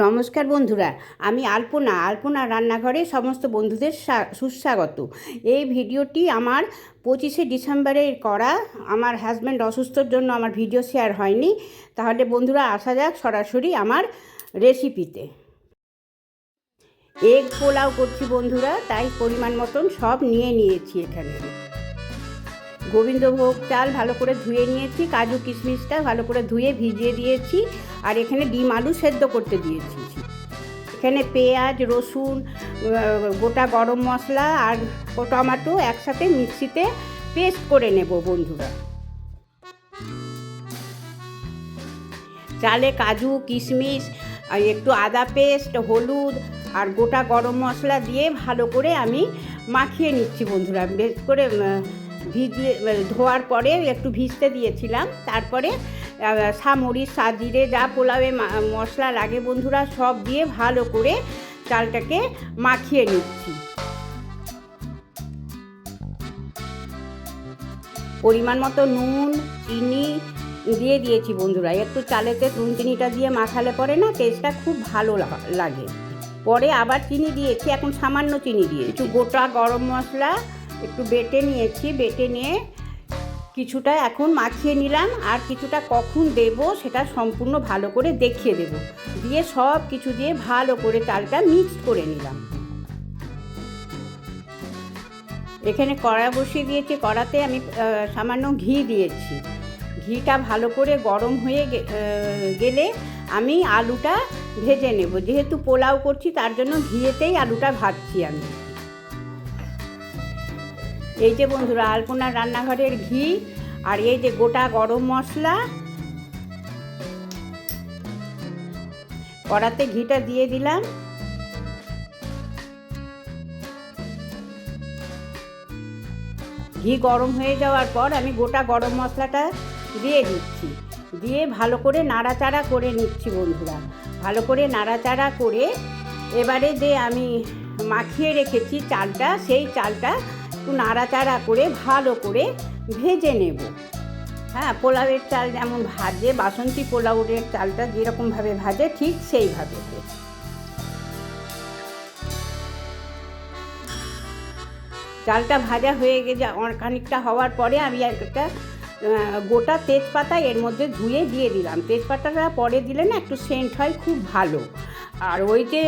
নমস্কার বন্ধুরা, আমি আলপনা। আলপনা রান্নাঘরে সমস্ত বন্ধুদের সুস্বাগত। এই ভিডিওটি আমার পঁচিশে ডিসেম্বরে করা। আমার হাজব্যান্ড অসুস্থর জন্য আমার ভিডিও শেয়ার হয়নি। তাহলে বন্ধুরা, আসা যাক সরাসরি আমার রেসিপিতে এগ পোলাও করছি বন্ধুরা, তাই পরিমাণ মতন সব নিয়ে নিয়েছি এখানে। গোবিন্দভোগ চাল ভালো করে ধুয়ে নিয়েছি, কাজু কিশমিশটা ভালো করে ধুয়ে ভিজিয়ে দিয়েছি, আর এখানে ডিম আলু সেদ্ধ করতে দিয়েছি। এখানে পেঁয়াজ, রসুন গোটা গরম মশলা আর টমাটো একসাথে মিক্সিতে পেস্ট করে নেব বন্ধুরা। চালে কাজু, কিশমিশ একটু আদা পেস্ট, হলুদ আর গোটা গরম মশলা দিয়ে ভালো করে আমি মাখিয়ে নিচ্ছি বন্ধুরা। বেশ করে উম, ভিজিয়ে ধোয়ার পরে একটু ভিজতে দিয়েছিলাম। তারপরে সামরিচ সাজিরে যা পোলাওয়ে মা- মশলা লাগে বন্ধুরা সব দিয়ে ভালো করে চালটাকে মাখিয়ে নিচ্ছি। পরিমাণ মতো নুন চিনি দিয়ে দিয়েছি বন্ধুরা। একটু চালেতে নুন চিনিটা দিয়ে মাখালে পরে না টেস্টটা খুব ভালো লাগে। পরে আবার চিনি দিয়েছি এখন সামান্য চিনি দিয়ে একটু গোটা গরম মশলা একটু বেটে নিয়েছি, বেটে নিয়ে কিছুটা এখন মাখিয়ে নিলাম আর কিছুটা কখন দেব সেটা সম্পূর্ণ ভালো করে দেখিয়ে দেব। দিয়ে সব কিছু দিয়ে ভালো করে চালটা মিক্সড করে নিলাম। এখানে কড়া বসিয়ে দিয়েছি, কড়াতে আমি সামান্য ঘি দিয়েছি। ঘিটা ভালো করে গরম হয়ে গেলে আমি আলুটা ভেজে নেব। যেহেতু পোলাও করছি তার জন্য ঘিয়েতেই আলুটা ভাজছি আমি। এই যে বন্ধুরা আলপনা রান্নাঘরের ঘি আর এই যে গোটা গরম মশলা। কড়াতে ঘিটা দিয়ে দিলাম। ঘি গরম হয়ে যাওয়ার পর আমি গোটা গরম মশলাটা দিয়ে দিচ্ছি। দিয়ে ভালো করে নাড়াচাড়া করে নিচ্ছি বন্ধুরা। ভালো করে নাড়াচাড়া করে এবারে যে আমি মাখিয়ে রেখেছি চালটা, সেই চালটা একটু নাড়াচাড়া করে, ভালো করে ভেজে নেব। হ্যাঁ পোলাওয়ের চাল যেমন ভাজে, বাসন্তী পোলাওয়ের চালটা যেরকমভাবে ভাজে, ঠিক সেইভাবে চালটা ভাজা হয়ে গেছে খানিকটা হওয়ার পরে আমি একটা গোটা তেজপাতা এর মধ্যে ধুয়ে দিয়ে দিলাম। তেজপাতাটা পরে দিলে না একটু সেন্ট হয়, খুব ভালো। আর ওই যে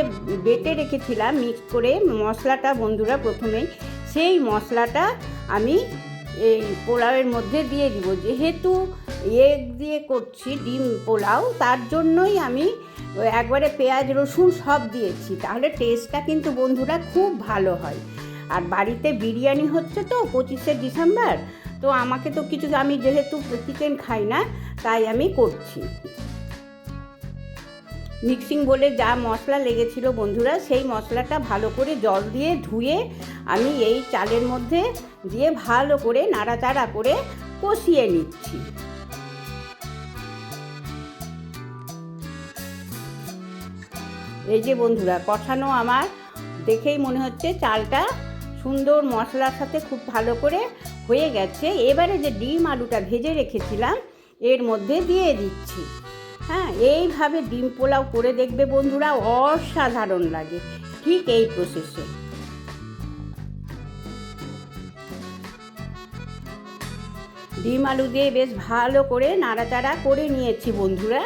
বেটে রেখেছিলাম, মিক্স করে মশলাটা বন্ধুরা প্রথমেই সেই মশলাটা আমি এই পোলাওয়ের মধ্যে দিয়ে দিব। যেহেতু এগ দিয়ে করছি ডিম পোলাও, তার জন্যই আমি একবারে পেঁয়াজ, রসুন সব দিয়েছি। তাহলে টেস্টটা কিন্তু বন্ধুরা খুব ভালো হয়। আর বাড়িতে বিরিয়ানি হচ্ছে তো পঁচিশে ডিসেম্বর, তো আমাকে তো কিছু, আমি যেহেতু চিকেন খাই না, তাই আমি করছি। মিক্সিং বলে যা মশলা লেগেছিল বন্ধুরা, সেই মশলাটা ভালো করে জল দিয়ে ধুয়ে আমি এই চালের মধ্যে দিয়ে ভালো করে নাড়াচাড়া করে কষিয়ে নিচ্ছি। এই যে বন্ধুরা, কষানো আমার দেখেই মনে হচ্ছে চালটা সুন্দর মশলার সাথে খুব ভালো করে হয়ে গেছে। এবারে যে ডিম আলুটা ভেজে রেখেছিলাম, এর মধ্যে দিয়ে দিচ্ছি। হ্যাঁ এইভাবে ডিম পোলাও করে দেখবে বন্ধুরা, অসাধারণ লাগে। ঠিক এই প্রসেসে ডিম আলু দিয়ে বেশ ভালো করে নাড়াচাড়া করে নিয়েছি বন্ধুরা।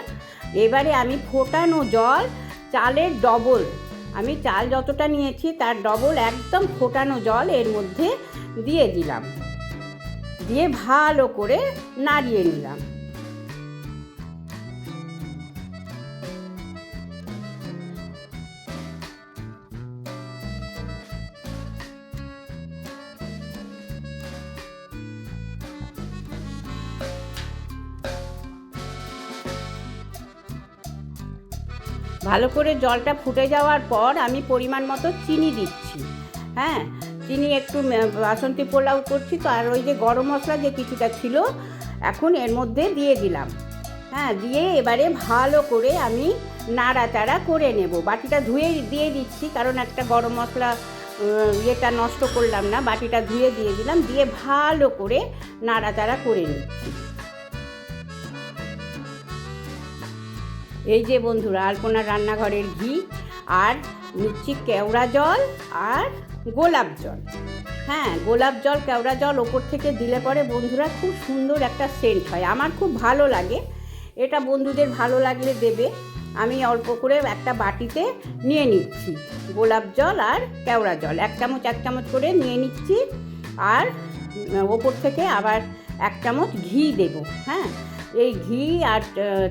এবারে আমি ফোটানো জল, চালের ডবল। আমি চাল যতটা নিয়েছি, তার ডবল একদম ফোটানো জল এর মধ্যে দিয়ে দিলাম। দিয়ে ভালো করে নাড়িয়ে নিলাম। ভালো করে জলটা ফুটে যাওয়ার পর আমি পরিমাণ মতো চিনি দিচ্ছি। হ্যাঁ চিনি একটু বাসন্তী পোলাও করছি তো, আর ওই যে গরম মশলা যে কিছুটা ছিল, এখন এর মধ্যে দিয়ে দিলাম। হ্যাঁ দিয়ে এবারে ভালো করে আমি নাড়াচাড়া করে নেব। বাটিটা ধুয়ে দিয়ে দিচ্ছি, কারণ একটা গরম মশলা ইয়েটা নষ্ট করলাম না, বাটিটা ধুয়ে দিয়ে দিলাম, দিয়ে ভালো করে নাড়াচাড়া করে নিচ্ছি। এই যে বন্ধুরা আলপনা রান্নাঘরের ঘি আর নিচ্ছি কেওড়া জল আর গোলাপ জল। হ্যাঁ গোলাপ জল, কেওড়া জল ওপর থেকে দিলে পরে বন্ধুরা খুব সুন্দর একটা সেন্ট হয়। আমার খুব ভালো লাগে। এটা বন্ধুদের ভালো লাগলে দেবে। আমি অল্প করে একটা বাটিতে নিয়ে নিচ্ছি গোলাপ জল আর কেওড়া জল। এক চামচ এক চামচ করে নিয়ে নিচ্ছি আর ওপর থেকে আবার এক চামচ ঘি দেব। হ্যাঁ এই ঘি আর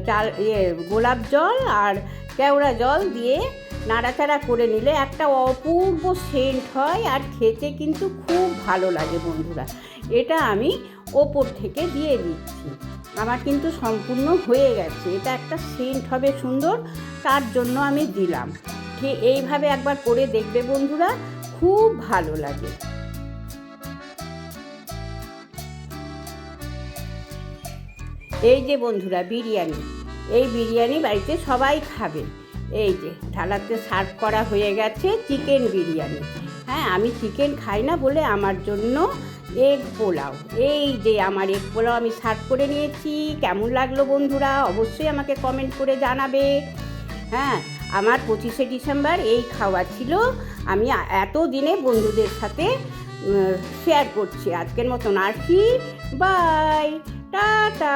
চাল ইয়ে গোলাপ জল আর কেওড়া জল দিয়ে নাড়াচাড়া করে নিলে একটা অপূর্ব সেন্ট হয় আর খেতে কিন্তু খুব ভালো লাগে বন্ধুরা। এটা আমি ওপর থেকে দিয়ে দিচ্ছি। আমার কিন্তু সম্পূর্ণ হয়ে গেছে। এটা একটা সেন্ট হবে সুন্দর, তার জন্য আমি দিলাম। ঠিক এইভাবে একবার করে দেখবে বন্ধুরা, খুব ভালো লাগে। এই যে বন্ধুরা বিরিয়ানি, এই বিরিয়ানি বাড়িতে সবাই খাবে। এই যে থালাতে সার্ভ করা হয়ে গেছে চিকেন বিরিয়ানি। হ্যাঁ আমি চিকেন খাই না বলে আমার জন্য এগ পোলাও। এই যে আমার এগ পোলাও আমি সার্ভ করে নিয়েছি। কেমন লাগল বন্ধুরা? অবশ্যই আমাকে কমেন্ট করে জানাবে। হ্যাঁ আমার পঁচিশে ডিসেম্বর এই খাওয়া ছিল। আমি এত দিনে বন্ধুদের সাথে শেয়ার করছি। আজকের মতন আসি। By tata